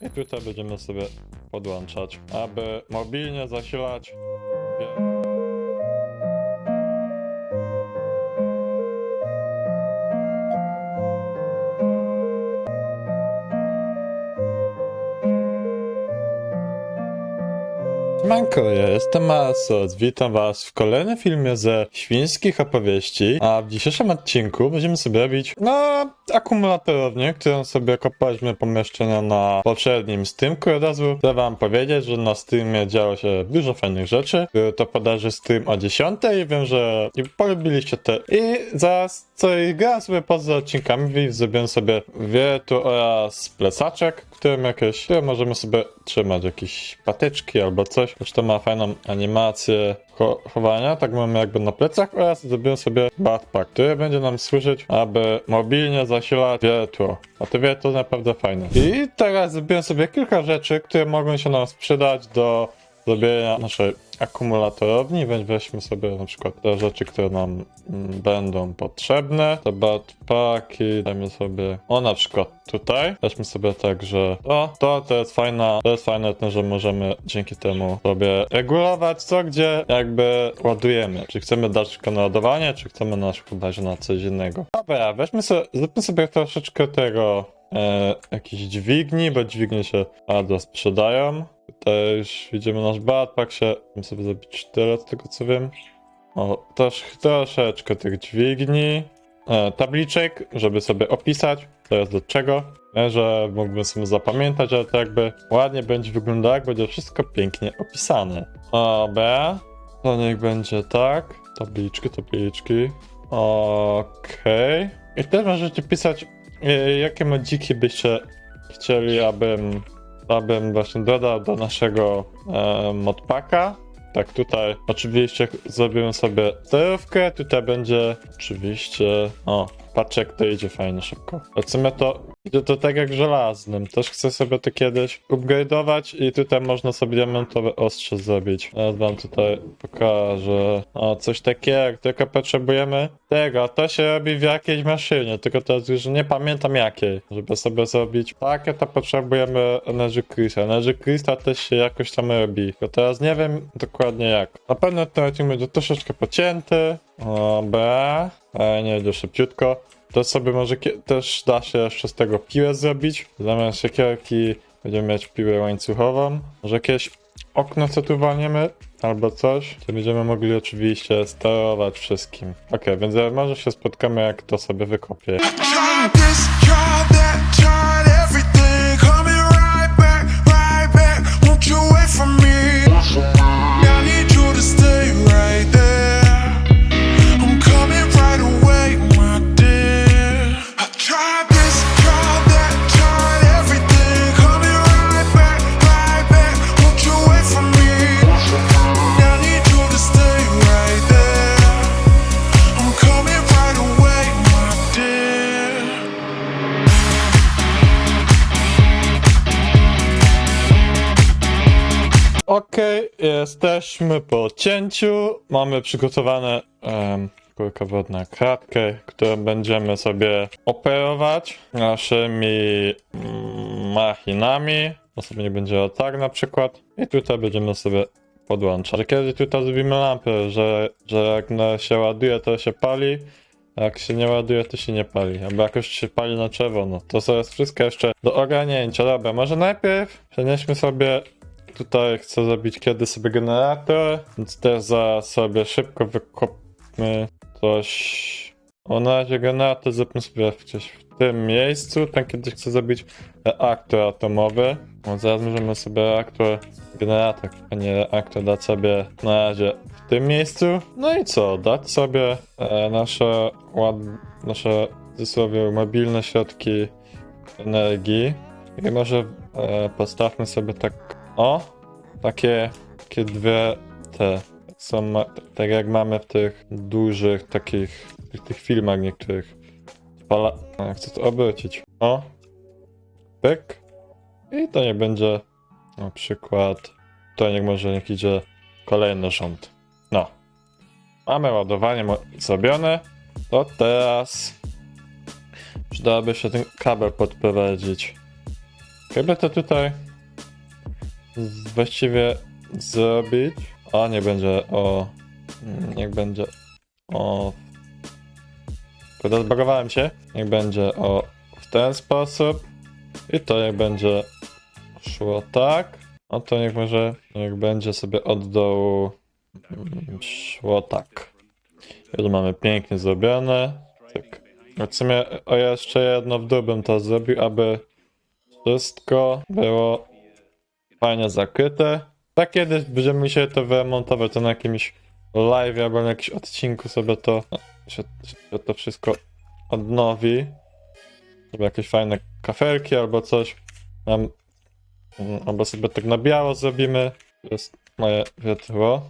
I tutaj będziemy sobie podłączać, aby mobilnie zasilać. Manko, ja jestem Masos. Witam was w kolejnym filmie ze świńskich opowieści, a w dzisiejszym odcinku będziemy sobie robić, no, akumulatorownię, którą sobie kopaliśmy pomieszczenia na poprzednim Steamku. Od razu chcę wam powiedzieć, że na Steamie działo się dużo fajnych rzeczy. To podaży Steam o 10 i wiem, że i polubiliście te. I zaraz co i grałem sobie poza odcinkami zrobiłem sobie wietu oraz plecaczek, którym jakieś, które możemy sobie trzymać, jakieś patyczki albo coś. Zresztą ma fajną animację chowania, tak mamy jakby na plecach oraz zrobiłem sobie backpack, który będzie nam służyć, aby mobilnie zasilać wietło. A to wietło naprawdę fajne. I teraz zrobiłem sobie kilka rzeczy, które mogą się nam sprzedać do zrobienia naszej akumulatorowni, weźmy sobie na przykład te rzeczy, które nam mm, będą potrzebne. Te backpacki, dajmy sobie, o na przykład tutaj, weźmy sobie tak, że o, to, to jest fajna, to jest fajne, to, że możemy dzięki temu sobie regulować co, gdzie jakby ładujemy. Czy chcemy dać na ładowanie, czy chcemy na przykład dać na coś innego. Dobra, weźmy sobie, zróbmy sobie troszeczkę tego, e, jakichś dźwigni, bo dźwignie się bardzo sprzedają. Już widzimy nasz backpack się. Musimy sobie zrobić tyle z tego co wiem. O, też troszeczkę tych dźwigni. E, tabliczek, żeby sobie opisać, co jest do czego. Nie, że mógłbym sobie zapamiętać, ale to jakby ładnie będzie wyglądało, jak będzie wszystko pięknie opisane. Dobra, to niech będzie tak. Tabliczki, tabliczki. Okej. I też możecie pisać, e, jakie modziki byście chcieli, abym abym właśnie dodał do naszego e, modpacka. Tak, tutaj oczywiście zrobimy sobie sterówkę, tutaj będzie oczywiście, o, patrz jak to idzie fajnie szybko. Lecimy to, idzie to tak jak żelaznym, też chcę sobie to kiedyś upgrade'ować i tutaj można sobie diamentowe ostrze zrobić. Teraz wam tutaj pokażę, o, coś takiego, tylko potrzebujemy tego, to się robi w jakiejś maszynie, tylko teraz już nie pamiętam jakiej, żeby sobie zrobić takie, to potrzebujemy Energy Crystal. Energy Crystal też się jakoś tam robi, tylko teraz nie wiem dokładnie jak. Na pewno ten odcinek będzie troszeczkę pocięty, dobra, ale nie idzie szybciutko. To sobie może też da się jeszcze z tego piłę zrobić. Zamiast siekierki będziemy mieć piłę łańcuchową. Może jakieś okno co tu walniemy, albo coś. To będziemy mogli oczywiście sterować wszystkim. Okej, więc może się spotkamy jak to sobie wykopię. Right back, right back. Okej, jesteśmy po cięciu. Mamy przygotowane um, kulkę wodna kratkę, którą będziemy sobie operować naszymi mm, machinami. To sobie nie będzie tak na przykład. I tutaj będziemy sobie podłączać. Że Kiedy tutaj zrobimy lampę, że, że jak się ładuje, to się pali. Jak się nie ładuje, to się nie pali. Albo jakoś się pali na czerwono. To są jest wszystko jeszcze do ogarnięcia. Dobra, może najpierw przenieśmy sobie Tutaj chcę zrobić kiedy sobie generator, więc też za sobie szybko wykopmy coś. O na razie generator zróbmy sobie gdzieś w tym miejscu. Tam kiedyś chcę zrobić reaktor atomowy. No, zaraz możemy sobie reaktor, generator, a nie reaktor dać sobie na razie w tym miejscu. No i co? Dać sobie e, nasze ład... nasze w mobilne środki energii. I może e, postawmy sobie tak o, takie, takie dwie te są tak jak mamy w tych dużych takich tych, tych filmach niektórych. Chcę to obrócić. O. Pyk. I to nie będzie na przykład to niech może niech idzie kolejny rząd. No. Mamy ładowanie zrobione. To teraz przydałoby się ten kabel podprowadzić. Jakby to tutaj właściwie zrobić. O, nie będzie o. mm, Niech będzie o. Kurde, zbagowałem się. Niech będzie o w ten sposób. I to niech będzie szło tak. A to niech może, niech będzie sobie od dołu mm, szło tak. Już mamy pięknie zrobione. Tak. A W sumie o jeszcze jedno w dół bym to zrobił, aby wszystko było fajnie zakryte. Tak kiedyś będziemy musieli to wyremontować, to na jakimś live albo na jakimś odcinku sobie to się, się to wszystko odnowi. Żeby jakieś fajne kafelki albo coś. Nam, mm, albo sobie tak na biało zrobimy. To jest moje wietło.